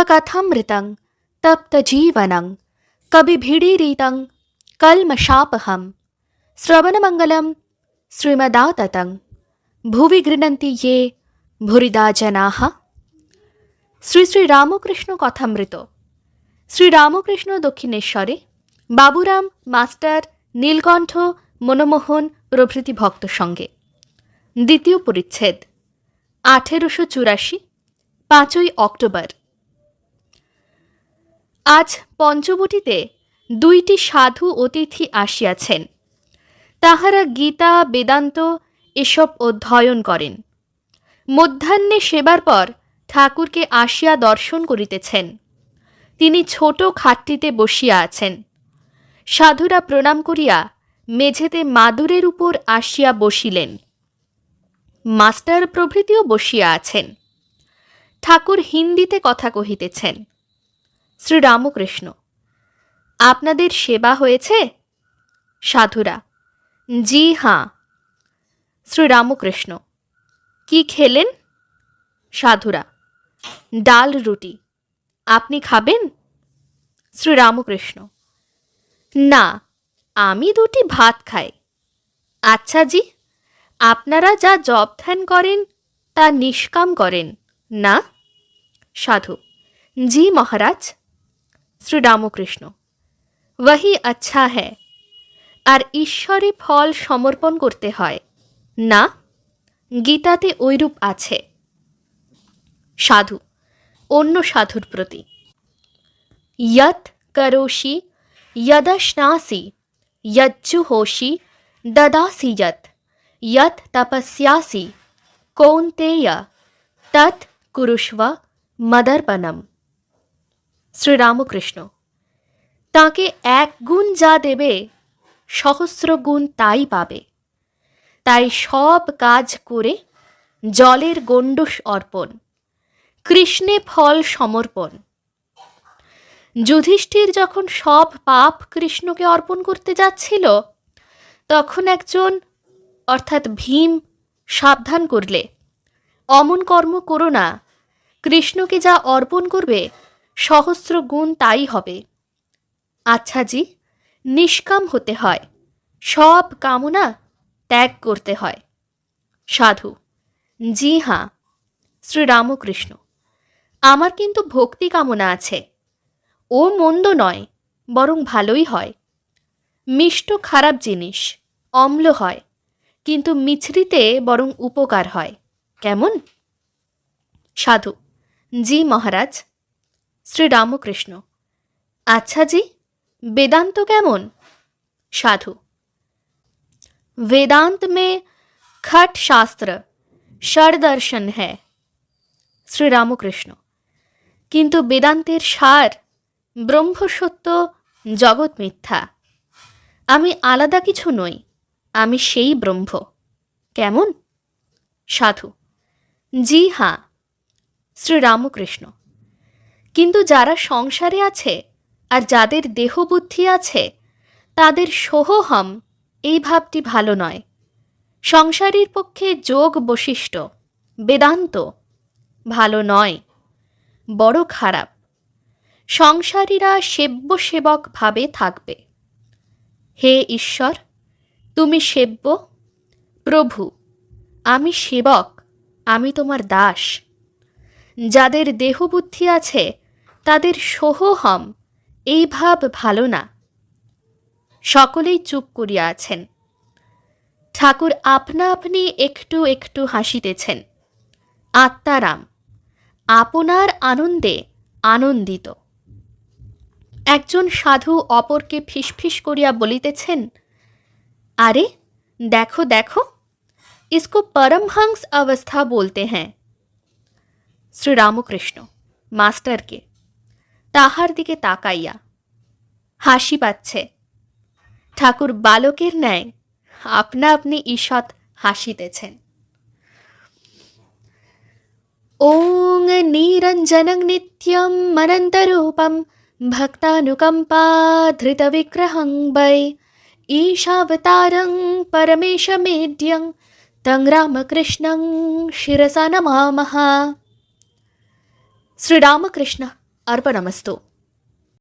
কথামৃতং তপ্ত জীবনং কবিভিড়িরিতং কলমশাপহম শ্রবণমঙ্গলম শ্রীমদাততং ভুবি গৃণন্তি ইয়ে ভুরিদা জনাহ শ্রী শ্রী রামকৃষ্ণ কথামৃত শ্রী রামকৃষ্ণ দক্ষিণেশ্বরে বাবুরাম মাস্টার নীলকণ্ঠ মনমোহন প্রভৃতি ভক্ত সঙ্গে দ্বিতীয় পরিচ্ছেদ আঠেরোশো চুরাশি পাঁচই অক্টোবর আজ পঞ্চবটিতে দুইটি সাধু অতিথি আসিয়াছেন। তাহারা গীতা, বেদান্ত এসব অধ্যয়ন করেন। মধ্যাহ্নে সেবার পর ঠাকুরকে আসিয়া দর্শন করিতেছেন। তিনি ছোট খাটটিতে বসিয়া আছেন। সাধুরা প্রণাম করিয়া মেঝেতে মাদুরের উপর আসিয়া বসিলেন। মাস্টার প্রভৃতিও বসিয়া আছেন। ঠাকুর হিন্দিতে কথা কহিতেছেন। শ্রীরামকৃষ্ণ। আপনাদের সেবা হয়েছে? সাধুরা, জি হাঁ। শ্রীরামকৃষ্ণ, কি খেলেন? সাধুরা, ডাল রুটি, আপনি খাবেন? শ্রীরামকৃষ্ণ, না, আমি দুটি ভাত খাই। আচ্ছা জি, আপনারা যা জব ধ্যান করেন, তা নিষ্কাম করেন, না? সাধু, জি মহারাজ। শ্রীরামকৃষ্ণ। ওয়াহি আচ্ছা হ্যাঁ। আর ঈশ্বরে ফল সমর্পণ করতে হয়। না, গীতাতে ঐরূপ আছে। সাধু, অন্য সাধুর প্রতি। ইয়ত করোষি যদশ্নাসি যজ্জুহোষি দদাসি যত ইয়ত তপস্যাসি কৌন্তেয় তৎ কুরুষ্ব মদর্পণম শ্রীরামকৃষ্ণ। তাকে এক গুণ যা দেবে, সহস্র গুণ তাই পাবে। তাই সব কাজ করে জলের গণ্ডুষ অর্পণ, কৃষ্ণে ফল সমর্পণ। যুধিষ্ঠির যখন সব পাপ কৃষ্ণকে অর্পণ করতে যাচ্ছিল, তখন একজন, অর্থাৎ ভীম, সাবধান করলে, অমন কর্ম করো না, কৃষ্ণকে যা অর্পণ করবে সহস্র গুণ তাই হবে। আচ্ছা জি, নিষ্কাম হতে হয়। সব কামনা ত্যাগ করতে হয়। সাধু, জি হাঁ শ্রীরামকৃষ্ণ, আমার কিন্তু ভক্তি কামনা আছে। ও মন্দ নয়, বরং ভালোই হয়। মিষ্ট খারাপ জিনিস, অম্ল হয়, কিন্তু মিছরিতে বরং উপকার হয়। কেমন? সাধু, জি মহারাজ শ্রীরামকৃষ্ণ আচ্ছা জি বেদান্ত কেমন সাধু वेदांत में खट शास्त्र ষড়দর্শন হ্যাঁ শ্রীরামকৃষ্ণ কিন্তু বেদান্তের সার ব্রহ্মসত্য জগৎ মিথ্যা আমি আলাদা কিছু নই আমি সেই ব্রহ্ম কেমন সাধু জি হাঁ শ্রীরামকৃষ্ণ কিন্তু যারা সংসারে আছে আর যাদের দেহবুদ্ধি আছে, তাদের সোহহম এই ভাবটি ভালো নয়। সংসারীর পক্ষে যোগ বৈশিষ্ট্য বেদান্ত ভালো নয়, বড় খারাপ। সংসারীরা সেব্য সেবক ভাবে থাকবে। হে ঈশ্বর, তুমি সেব্য, প্রভু, আমি সেবক, আমি তোমার দাস। যাদের দেহবুদ্ধি আছে তাদের সোহহম, এই ভাব ভালো না। সকলেই চুপ করিয়া আছেন। ঠাকুর আপনা আপনি একটু একটু হাসিতেছেন। আত্মারাম, আপনার আনন্দে আনন্দিত। একজন সাধু অপরকে ফিসফিস করিয়া বলিতেছেন, আরে, দেখো দেখো, ইসকো পরমহংস অবস্থা বলতে হ্যাঁ। শ্রীরামকৃষ্ণ, মাস্টারকে তাহার দিকে তাকাইয়া হাসি পাচ্ছে ঠাকুর বালকের ন্যায় আপনা আপনি ঈষৎ হাসিতেছেন ওং নিরঞ্জনং নিত্যম অনন্তরূপম ভক্তানুকম্পাধৃতবিগ্রহং বৈ ঈশাবতারং পরমেশমেঢ্যং তং রামকৃষ্ণং শিরসা নমামः শ্রীরামকৃষ্ণ అర్పణమస్తు.